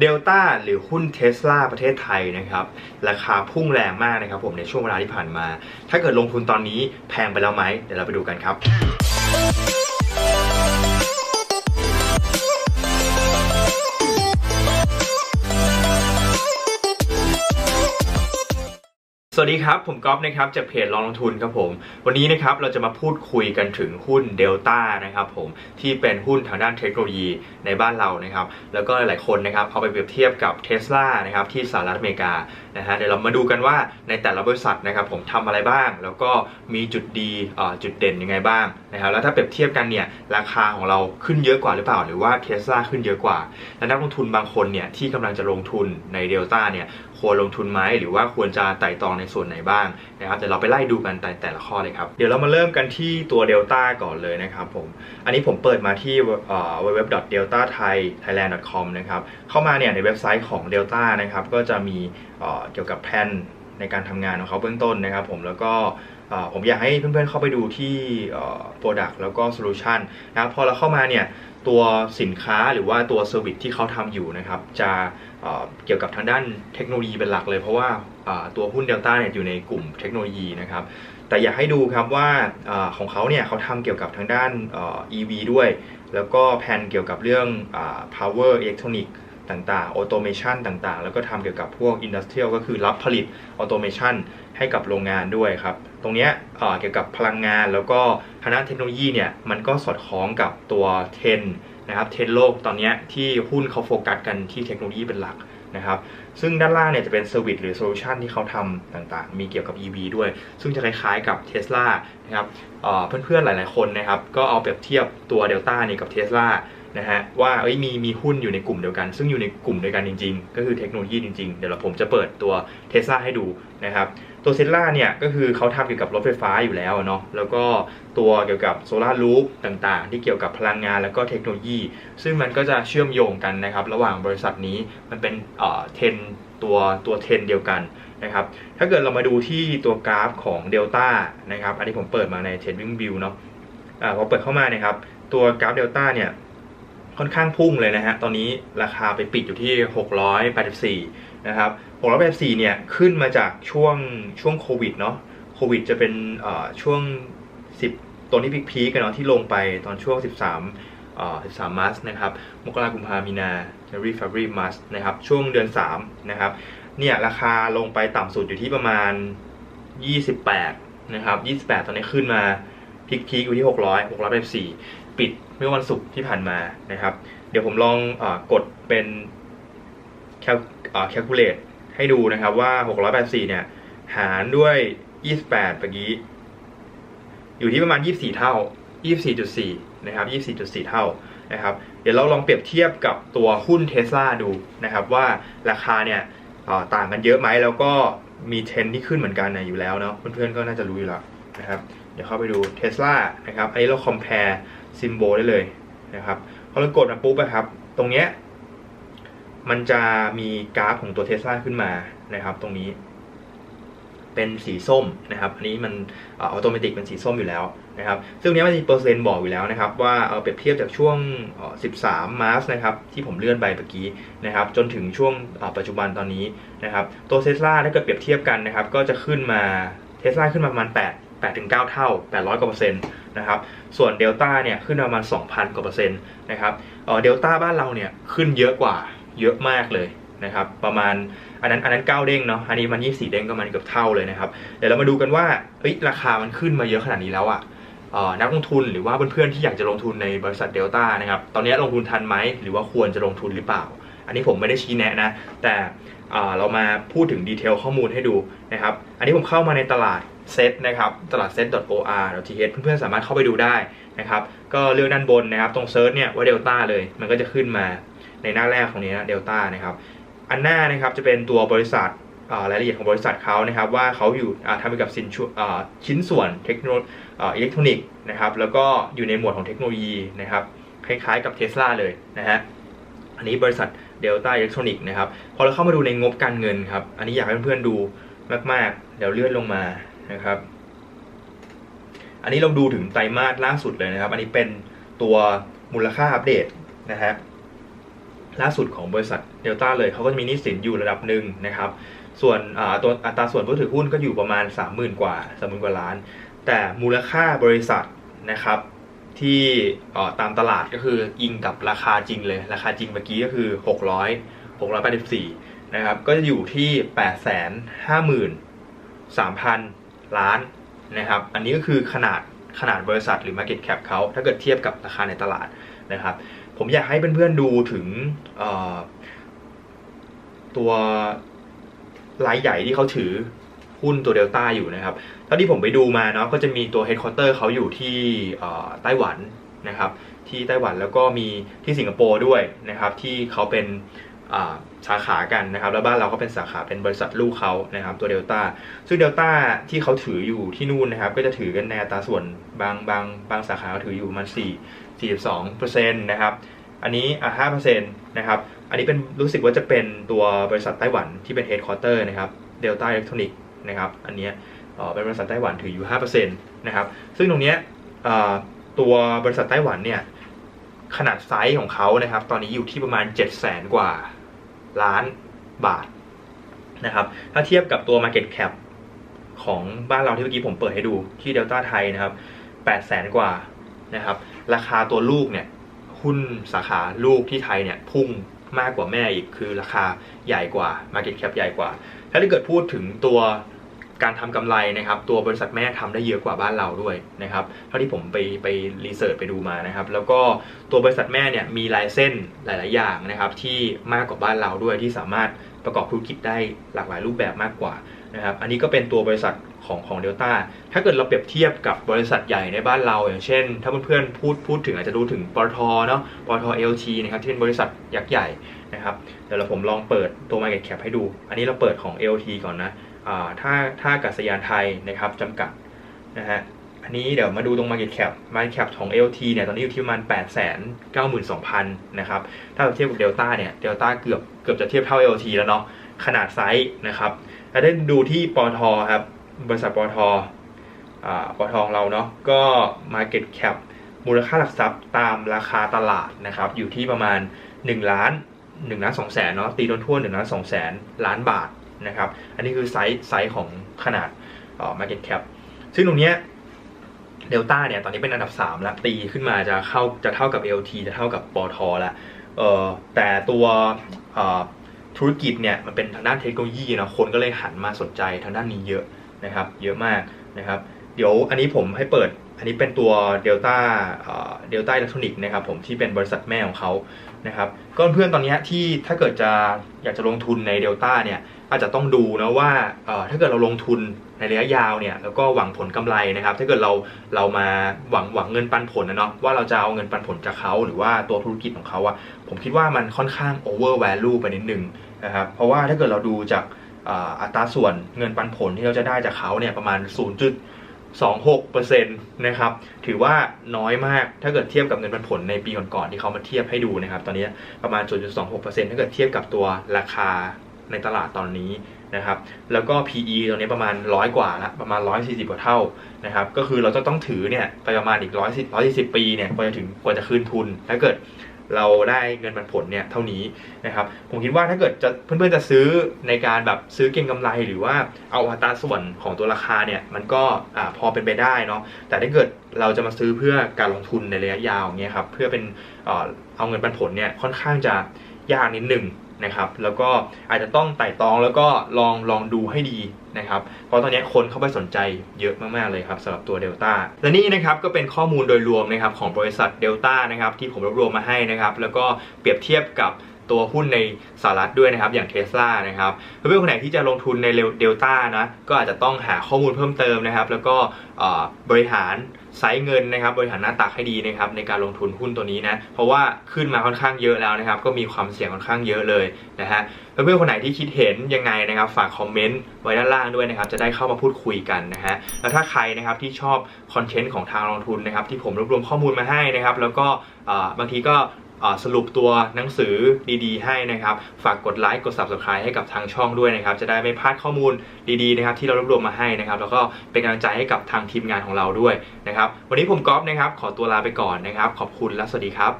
เดลต้าหรือหุ้นเทสลาประเทศไทยนะครับราคาพุ่งแรงมากนะครับผมในช่วงเวลาที่ผ่านมา ถ้าเกิดลงทุนตอนนี้แพงไปแล้วไหมเดี๋ยวเราไปดูกันครับ สวัสดีครับ ผมก๊อฟนะครับจากเพจลองลงทุนครับผม วันนี้นะครับเราจะมาพูดคุยกันถึงหุ้นเดลต้านะครับผมที่เป็นหุ้นทางด้านเทคโนโลยีในบ้านเรานะครับแล้วก็หลายๆคนนะครับเอาไปเปรียบเทียบกับเท s l a นะครับที่สหรัฐอเมริกานะฮะเดี๋ยวเรามาดูกันว่าในแต่ละบริษัทนะครับผมทำอะไรบ้าง แล้วก็มีจุดดีจุดเด่นยังไงบ้างนะครับแล้วถ้าเปรียบเทียบกันเนี่ยราคาของเราขึ้นเยอะกว่าหรือเปล่า หรือว่าเท s l a ขึ้นเยอะกว่า และนักลงทุนบางคนเนี่ยที่กำลังจะลงทุนในเดลต้าเนี่ย ควรลงทุนไหมหรือว่าควรจะไต่ตองในส่วนไหนบ้างนะครับเดี๋ยวเราไปไล่ดูกันแต่แต่ละข้อเลยครับ เดี๋ยวเรามาเริ่มกันที่ตัวเดลต้าก่อนเลยนะครับผม อันนี้ผมเปิดมาที่ www.delta-thai-thailand.com นะครับ เข้ามาเนี่ยในเว็บไซต์ของ Delta นะครับ ก็จะมีเกี่ยวกับแผนในการทำงานของเขาเบื้องต้นนะครับผมแล้วก็ผมอยากให้เพื่อนๆเข้าไปดูที่ Product แล้วก็ Solution นะครับพอเราเข้ามาเนี่ย ตัวสินค้าหรือว่าตัวเซอร์วิสที่เขาทำอยู่นะครับ จะเเกี่ยวกับทางด้านเทคโนโลยีเป็นหลักเลย เพราะว่าตัวหุ้นเดลต้าเนี่ยอยู่ในกลุ่มเทคโนโลยีนะครับ แต่อยากให้ดูครับว่าอของเขาเนี่ยเขาทำเกี่ยวกับทางด้านอ EV ด้วย แล้วก็แผนเกี่ยวกับเรื่องอา power electronic ต่างๆ automation ต่างๆ แล้วก็ทำเกี่ยวกับพวก industrial ก็คือรับผลิต automation ให้กับโรงงานด้วยครับ ตรงนี้เกี่ยวกับพลังงานแล้วก็ทางด้านเทคโนโลยีเนี่ยมันก็สอดคล้องกับตัวเทรนนะครับเทรนโลกตอนนี้ที่หุ้นเขาโฟกัสกันที่เทคโนโลยีเป็นหลักนะครับ ซึ่งด้านล่างเนี่ยจะเป็นเซอร์วิสหรือโซลูชันที่เขาทำต่างๆ มีเกี่ยวกับ EV ด้วย ซึ่งจะคล้ายๆกับ Tesla นะครับเเพื่อนๆหลายๆคนนะครับ ก็เอาเปรียบเทียบตัว Delta นี่กับ Tesla นะฮะว่าเอ้ยมีมีหุ้นอยู่ในกลุ่มเดียวกัน ซึ่งอยู่ในกลุ่มเดียวกันจริง ๆ ก็คือเทคโนโลยีจริงๆ เดี๋ยวเราผมจะเปิดตัว Tesla ให้ดูนะครับตัวเซ s l a เนี่ยก็คือเขาทำเกี่ยวกับรถไฟฟ้าอยู่แล้วเนาะแล้วก็ตัวเกี่ยวกับโซลาร์ลูปต่างๆ ที่เกี่ยวกับพลังงานแล้วก็เทคโนโลยี ซึ่งมันก็จะเชื่อมโยงกันนะครับระหว่างบริษัทนี้มันเป็นเอ่อเทนตัวตัวเทนเดียวกันนะครับถ้าเกิดเรามาดูที่ตัวกราฟของ Delta นะครับอันนี้ผมเปิดมาใน Trading View เนาะอ่าพอเปิดเข้ามาเนี่ยครับตัวกราฟ Delta เนี่ย ค่อนข้างพุ่งเลยนะฮะ ตอนนี้ราคาไปปิดอยู่ที่ 684 นะครับ 684 เนี่ย ขึ้นมาจากช่วงช่วงโควิดเนาะ โควิดจะเป็นช่วง 10 ตัวนี้พีคๆกันเนาะที่ลงไปตอนช่วง 13เอ่อ13มาร์สนะครับ มกราคมกุมภามีนา January February March นะครับ ช่วงเดือน 3 นะครับ เนี่ย ราคาลงไปต่ำสุดอยู่ที่ประมาณ 28 นะครับ 28 ตอนนี้ขึ้นมาพีคๆอยู่ที่ 600 684 ปิด เมื่อวันศุกร์ที่ผ่านมานะครับ เดี๋ยวผมลองอกดเป็นแคลเอ่อ calculate ให้ดูนะครับว่า 684 เนี่ย หารด้วย 28เมื่อกี้ อยู่ที่ประมาณ 24 เท่า 24.4 นะครับ 24.4 เท่านะครับ เดี๋ยวเราลองเปรียบเทียบกับตัวหุ้นเท s l a ดูนะครับว่าราคาเนี่ยต่างกันเยอะไหมแล้วก็มีเทรนที่ขึ้นเหมือนกันนะอยู่แล้วเนาะเพื่อนๆก็น่าจะรู้อยู่แล้วนะครับ เดี๋ยวเข้าไปดูเท s l a นะครับ อันนี้เรา compare ซิมโบได้เลยนะครับพอเรากดมาปุ๊บนะครับ ตรงเนี้ยมันจะมีกราฟของตัวเท s l a ขึ้นมานะครับ ตรงนี้ เป็นสีส้มนะครับ อันนี้มันอัตโนมัติเป็นสีส้มอยู่แล้วนะครับ ซึ่งนี้มันมีเปอร์เซ็นต์บอกอยู่แล้วนะครับ ว่าเอาเปรียบเทียบจากช่วง 13 มาร์สนะครับที่ผมเลื่อนไปเมื่อกี้นะครับ จนถึงช่วงปัจจุบันตอนนี้นะครับ ตัวเทสลาถ้าเกิดเปรียบเทียบกันนะครับ ก็จะขึ้นมาเทสลาขึ้นมาประมาณ8 8ถึง9เท่า 800กว่าเปอร์เซ็นต์ นะครับ ส่วนเดลต้าเนี่ยขึ้นประมาณ 2,000 กว่าเปอร์เซ็นต์นะครับเดลต้าบ้านเราเนี่ยขึ้นเยอะกว่าเยอะมากเลยนะครับประมาณอันนั้นอันนั้น 9 เด้งเนาะอันนี้มัน 24 เด้งก็มันเกือบเท่าเลยนะครับ เดี๋ยวเรามาดูกันว่าเอ้ยราคามันขึ้นมาเยอะขนาดนี้แล้วอะเอ่อนักลงทุนหรือว่าเพื่อนๆที่อยากจะลงทุนในบริษัทเดลต้านะครับตอนนี้ลงทุนทันไหมหรือว่าควรจะลงทุนหรือเปล่า อันนี้ผมไม่ได้ชี้แนะนะ แต่เรามาพูดถึงดีเทลข้อมูลให้ดูนะครับ อันนี้ผมเข้ามาในตลาด เซตนะครับตลาด set.or.th เพื่อนๆสามารถเข้าไปดูได้นะครับ ก็เลือกด้านบนนะครับ ตรงเซิร์ชเนี่ยว่าเดลต้าเลย มันก็จะขึ้นมาในหน้าแรกของนี้นะเดลต้านะครับ อันหน้านะครับจะเป็นตัวบริษัทรายละเอียดของบริษัทเขานะครับ ว่าเขาอยู่ทำเกี่ยวกับสินชิ้นส่วนเทคโนโลอ่าอิเล็กทรอนิกส์นะครับ แล้วก็อยู่ในหมวดของเทคโนโลยีนะครับ คล้ายๆกับเท s l a เลยนะฮะอันนี้บริษัท Delta Electronics นะครับ พอเราเข้ามาดูในงบการเงินครับ อันนี้อยากให้เพื่อนๆดูมากๆ เดี๋ยวเลื่อนลงมา นะครับ อันนี้เราดูถึงไตรมาสล่าสุดเลยนะครับ อันนี้เป็นตัวมูลค่าอัปเดตนะฮะล่าสุดของบริษัทเดลต้าเลยเขาก็จะมีนี้สินอยู่ระดับหนึ่งนะครับ ส่วนอ่าตัวอัตราส่วนผู้ถือหุ้นก็อยู่ประมาณ 30,000 กว่า30,000กว่าล้าน แต่มูลค่าบริษัทนะครับที่ตามตลาดก็คืออิงกับราคาจริงเลย ราคาจริงเมื่อกี้ก็คือ 600 684 นะครับ ก็จะอยู่ที่ 853,000 ล้านนะครับ อันนี้ก็คือขนาดขนาดบริษัทหรือ Market Cap เขาถ้าเกิดเทียบกับราคาในตลาดนะครับ ผมอยากให้เพื่อนๆดูถึงตัวรายใหญ่ที่เขาถือหุ้นตัวเดลต้าอยู่นะครับเท่าที่ผมไปดูมาเนาะก็จะมีตัว Headquarter เขาอยู่ที่ไต้หวันนะครับ ที่ไต้หวันแล้วก็มีที่สิงคโปร์ด้วยนะครับ ที่เขาเป็น สาขากันนะครับ แล้วบ้านเราก็เป็นสาขาเป็นบริษัทลูกเขานะครับตัวเดลต้าซึ่งเดลต้าที่เขาถืออยู่ที่นู่นนะครับ ก็จะถือกันในอัตราส่วนบางบางบางสาขาเขาถืออยู่ประมัน4 42%นะครับ อันนี้อะ5%นต์นะครับ อันนี้เป็นรู้สึกว่าจะเป็นตัวบริษัทไต้หวันที่เป็น headquarter นะครับ Delta Electronic นะครับ อันนี้เป็นบริษัทไต้หวันถืออยู่5%นต์นะครับ ซึ่งตรงเนี้ยตัวบริษัทไต้หวันเนี่ย ขนาดไซส์ของเขานะครับ ตอนนี้อยู่ที่ประมาณ 7 0 0 0 0 0 กว่าล้านบาทนะครับ ถ้าเทียบกับตัว Market Cap ของบ้านเราที่เมื่อกี้ผมเปิดให้ดูที่ Delta ไทยนะครับ 8 0 0 0 0 0 กว่านะครับ ราคาตัวลูกเนี่ยหุ้นสาขาลูกที่ไทยเนี่ยพุ่งมากกว่าแม่อีกคือราคาใหญ่กว่า Market Cap ใหญ่กว่า ถ้าเกิดพูดถึงตัว การทำกำไรนะครับ ตัวบริษัทแม่ทำได้เยอะกว่าบ้านเราด้วยนะครับเท่าที่ผมไปไปรีเสิร์ชไปดูมานะครับ แล้วก็ตัวบริษัทแม่เนี่ยมีลายเส้นหลาย ๆ อย่างนะครับ ที่มากกว่าบ้านเราด้วยที่สามารถประกอบธุรกิจได้หลากหลายรูปแบบมากกว่านะครับ อันนี้ก็เป็นตัวบริษัทของของเดลต้าถ้าเกิดเราเปรียบเทียบกับบริษัทใหญ่ในบ้านเรา อย่างเช่น ถ้าเพื่อนๆพูดพูดถึงอาจจะดูถึงปตทเนาะปตทเอลทีนะครับที่เป็นบริษัทยักษ์ใหญ่นะครับ เดี๋ยวเราผมลองเปิดตัว Market Cap ให้ดู อันนี้เราเปิดของ LT ก่อนนะ อ่าถ้าอากาศยานไทยนะครับจำกัดนะฮะอันนี้เดี๋ยวมาดูตรง Market Cap Market Cap ของ LT เนี่ยตอนนี้อยู่ที่ประมาณ 8 9 2 0 0 0 นะครับ ถ้าเราเทียบกับ Delta เนี่ย Delta เกือบเกือบจะเทียบเท่า LT แล้วเนาะขนาดไซส์นะครับแล้วได้ดูที่ปตทครับ บริษัทปตทอปตทของเราเนาะก็ Market Cap มูลค่าหลักทรัพย์ตามราคาตลาดนะครับ อยู่ที่ประมาณ1ล้าน1ล้าน2แสนเนาะตีโดนทั่ว1ล้าน2แสนล้านบาท นะครับ อันนี้คือไซส์ไซส์ของขนาดอ่า Market Cap ซึ่งตรงเนี้ยเดลต้าเนี่ยตอนนี้เป็นอันดับ 3 แล้ว ตีขึ้นมาจะเข้าจะเท่ากับ LT จะเท่ากับปตทล้วเอ่อแต่ตัวธุรกิจเนี่ยมันเป็นทางด้านเทคโนโลยีเนาะคนก็เลยหันมาสนใจทางด้านนี้เยอะนะครับเยอะมากนะครับเดี๋ยวอันนี้ผมให้เปิดอันนี้เป็นตัว Delta เดลต้าอิเล็กทรอนิกส์นะครับผมที่เป็นบริษัทแม่ของเขานะครับก็เพื่อนตอนนี้ที่ถ้าเกิดจะอยากจะลงทุนใน Delta เนี่ย อาจจะต้องดูนะว่าถ้าเกิดเราลงทุนในระยะยาวเนี่ยแล้วก็หวังผลกำไรนะครับ ถ้าเกิดเราเรามาหวังหวังเงินปันผลนะเนาะว่าเราจะเอาเงินปันผลจากเขาหรือว่าตัวธุรกิจของเขาอะผมคิดว่ามันค่อนข้าง over value ไปนิดนึงนะครับเพราะว่าถ้าเกิดเราดูจากอัตราส่วนเงินปันผลที่เราจะได้จากเขาเนี่ยประมาณ 0.26%นะครับถือว่าน้อยมากถ้าเกิดเทียบกับเงินปันผลในปีก่อนๆที่เขามาเทียบให้ดูนะครับตอนนี้ประมาณ 0.26%ถ้าเกิดเทียบกับตัวราคา ในตลาดตอนนี้นะครับ แล้วก็ PE ตอนนี้ประมาณ100กว่าละประมาณ 140 กว่าเท่านะครับ ก็คือเราจะต้องถือเนี่ยไปประมาณอีก110 140ปีเนี่ยกว่าจะถึงกว่าจะคืนทุน ถ้าเกิดเราได้เงินปันผลเนี่ยเท่านี้นะครับ ผมคิดว่าถ้าเกิดจะเพื่อนๆจะซื้อในการแบบซื้อเก็งกำไรหรือว่าเอาอัตราส่วนของตัวราคาเนี่ยมันก็อพอเป็นไปได้เนาะ แต่ถ้าเกิดเราจะมาซื้อเพื่อการลงทุนในระยะยาวเนี่ยครับ เพื่อเป็นเอ่อเอาเงินปันผลเนี่ยค่อนข้างจะยากนิดนึง นะครับ แล้วก็อาจจะต้องไต่ตองแล้วก็ลองลองดูให้ดีนะครับ เพราะตอนนี้คนเข้าไปสนใจเยอะมาก ๆ เลยครับสำหรับตัว Delta และนี่นะครับก็เป็นข้อมูลโดยรวมนะครับของบริษัท Delta นะครับที่ผมรวบรวมมาให้นะครับ แล้วก็เปรียบเทียบกับ ตัวหุ้นในสหรัฐด้วยนะครับ อย่าง Tesla นะครับเพื่อนๆคนไหนที่จะลงทุนในเดลต้านะก็อาจจะต้องหาข้อมูลเพิ่มเติมนะครับ แล้วก็บริหารไซส์เงินนะครับ บริหารหน้าตักให้ดีนะครับ ในการลงทุนหุ้นตัวนี้นะเพราะว่าขึ้นมาค่อนข้างเยอะแล้วนะครับ ก็มีความเสี่ยงค่อนข้างเยอะเลยนะฮะเพื่อนๆคนไหนที่คิดเห็นยังไงนะครับ ฝากคอมเมนต์ไว้ด้านล่างด้วยนะครับ จะได้เข้ามาพูดคุยกันนะฮะแล้วถ้าใครนะครับที่ชอบคอนเทนต์ของทางลงทุนนะครับ ที่ผมรวบรวมข้อมูลมาให้นะครับ แล้วก็บางทีก็ สรุปตัวหนังสือดีๆ ให้นะครับ ฝากกดไลค์กด subscribe ให้กับทางช่องด้วยนะครับ จะได้ไม่พลาดข้อมูลดีๆนะครับที่เรารวบรวมมาให้นะครับ แล้วก็เป็นกำลังใจให้กับทางทีมงานของเราด้วยนะครับ วันนี้ผมก๊อฟนะครับ ขอตัวลาไปก่อนนะครับ ขอบคุณและสวัสดีครับ